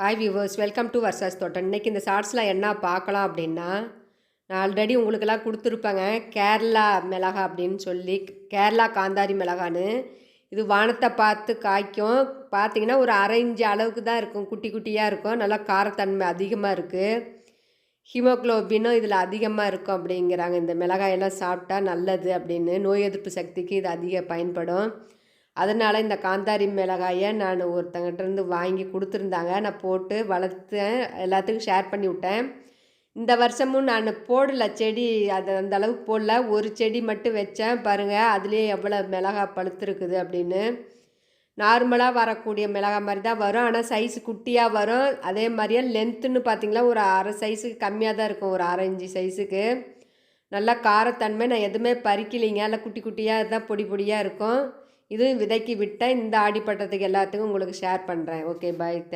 Hi viewers welcome to Varsha's தோட்டம் இன்றைக்கி இந்த ஷார்ட்ஸில் என்ன பார்க்கலாம் அப்படின்னா நான் ஆல்ரெடி உங்களுக்கெல்லாம் கொடுத்துருப்பேங்க. கேரளா மிளகா அப்படின்னு சொல்லி கேரளா காந்தாரி மிளகான்னு. இது வானத்தை பார்த்து காய்க்கும். பார்த்தீங்கன்னா ஒரு அரைஞ்சு அளவுக்கு தான் இருக்கும். குட்டி குட்டியாக இருக்கும். நல்லா காரத்தன்மை அதிகமாக இருக்குது ஹீமோக்ளோபினும் இதில் அதிகமாக இருக்கும் அப்படிங்கிறாங்க. இந்த மிளகாயெல்லாம் சாப்பிட்டா நல்லது அப்படின்னு நோய் எதிர்ப்பு சக்திக்கு இது அதிக பயன்படும். அதனால் இந்த காந்தாரி மிளகாயை நான் ஒருத்தங்கிட்டேருந்து வாங்கி கொடுத்துருந்தாங்க. நான் போட்டு வளர்த்தேன். எல்லாத்துக்கும் ஷேர் பண்ணி விட்டேன். இந்த வருஷமும் நான் போடல செடி. அது அந்த அளவுக்கு போடல. ஒரு செடி மட்டும் வச்சேன். பாருங்கள் அதுலேயே எவ்வளோ மிளகா பழுத்துருக்குது அப்படின்னு. நார்மலாக வரக்கூடிய மிளகா மாதிரி தான் வரும். ஆனால் சைஸ் குட்டியாக வரும். அதே மாதிரியே லென்த்துன்னு பார்த்திங்களா ஒரு அரை சைஸுக்கு கம்மியாக தான் இருக்கும். ஒரு அரை இஞ்சி சைஸுக்கு நல்லா காரத்தன்மை நான் எதுவுமே பறிக்கலைங்க. இல்லை குட்டி குட்டியாக தான் பொடி பொடியாக இருக்கும். இது விதைக்கு விட்டால் இந்த ஆடிப்பட்டத்துக்கு எல்லாத்துக்கும் உங்களுக்கு ஷேர் பண்ணுறேன் ஓகே பாய் தேங்க்